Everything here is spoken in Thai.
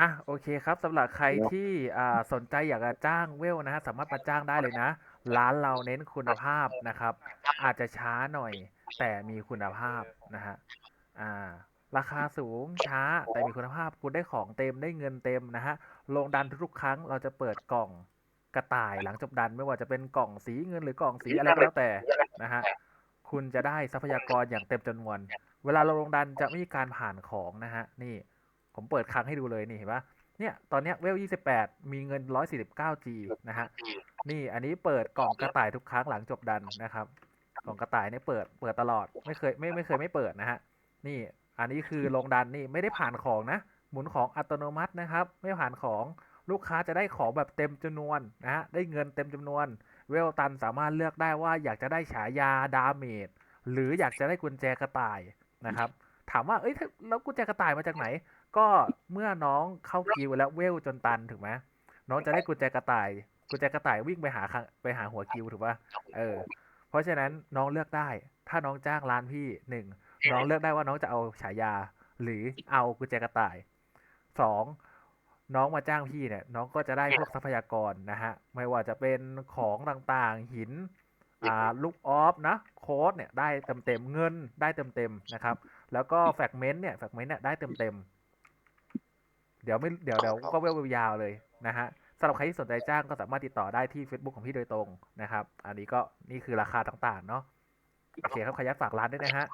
อะโอเคครับสำหรับใครที่อ่าสนใจอยากจะจ้างเวลนะฮะสามารถมาจ้างได้เลยนะ ร้านเราเน้นคุณภาพนะครับ อาจจะช้าหน่อย แต่มีคุณภาพนะฮะอ่า ราคาสูงช้าแต่มีคุณภาพคุณได้ของเต็มได้เงินเต็มนะฮะลงดันทุกๆครั้งเราจะเปิดกล่องกระต่ายหลังจบดันไม่ว่าจะเป็นกล่องสีเงินหรือกล่องสีอะไรก็แล้วแต่นะฮะคุณจะได้ทรัพยากรอย่างเต็มจำนวน เวลาเราลงดันจะไม่มีการผ่านของนะฮะนี่ ผมเปิดครั้งให้ดูเลยนี่เห็นปะเนี่ยตอนเนี้ยเวล28มีเงิน 149G นะฮะนี่อันนี้เปิดกล่องกระต่ายทุกครั้งหลังจบดันนะครับ กล่องกระต่ายเนี่ยเปิดเปิดตลอดไม่เคยไม่ไม่เคยไม่เปิดนะฮะนี่อันนี้คือลงดันนี่ไม่ได้ผ่านของนะ หมุนของอัตโนมัตินะครับ ไม่ผ่านของลูกค้าจะได้ของแบบเต็มจำนวนนะฮะได้เงินเต็มจำนวน เวลตันสามารถเลือกได้ว่าอยากจะได้ฉายาดาเมจหรืออยากจะได้กุญแจกระต่ายนะครับ ถามว่า เอ้ยแล้วกุญแจกระต่ายมาจากไหน ก็เมื่อน้องเข้ากิวแล้วเวลจนตันถูกไหมน้องจะได้กุญแจกระต่าย กุญแจกระต่ายวิ่งไปหาไปหาหัวกิวถูกป่ะเออ เพราะฉะนั้นน้องเลือกได้ ถ้าน้องจ้างร้านพี่หนึ่งน้องเลือกได้ว่าน้องจะเอาฉายา หรือเอากุญแจกระต่ายสองน้องมาจ้างพี่เนี่ย น้องก็จะได้พวกทรัพยากรนะฮะ ไม่ว่าจะเป็นของต่างๆ หิน อ่า ลูกออฟนะ โค้ดเนี่ยได้เต็มเต็มๆเงินได้เต็มเต็มๆนะครับ แล้วก็แฟกเมนต์เนี่ยแฟกเมนต์เนี่ยได้เต็มเต็มๆเดี๋ยวไม่เดี๋ยวเดี๋ยวก็เวลยาวเลยนะฮะสำหรับใครที่สนใจจ้างก็สามารถติดต่อได้ที่ Facebook ของพี่โดยตรงนะครับ อันนี้ก็นี่คือราคาต่างๆ เนาะโอเคครับขออนุญาตฝากร้านด้วยนะฮะ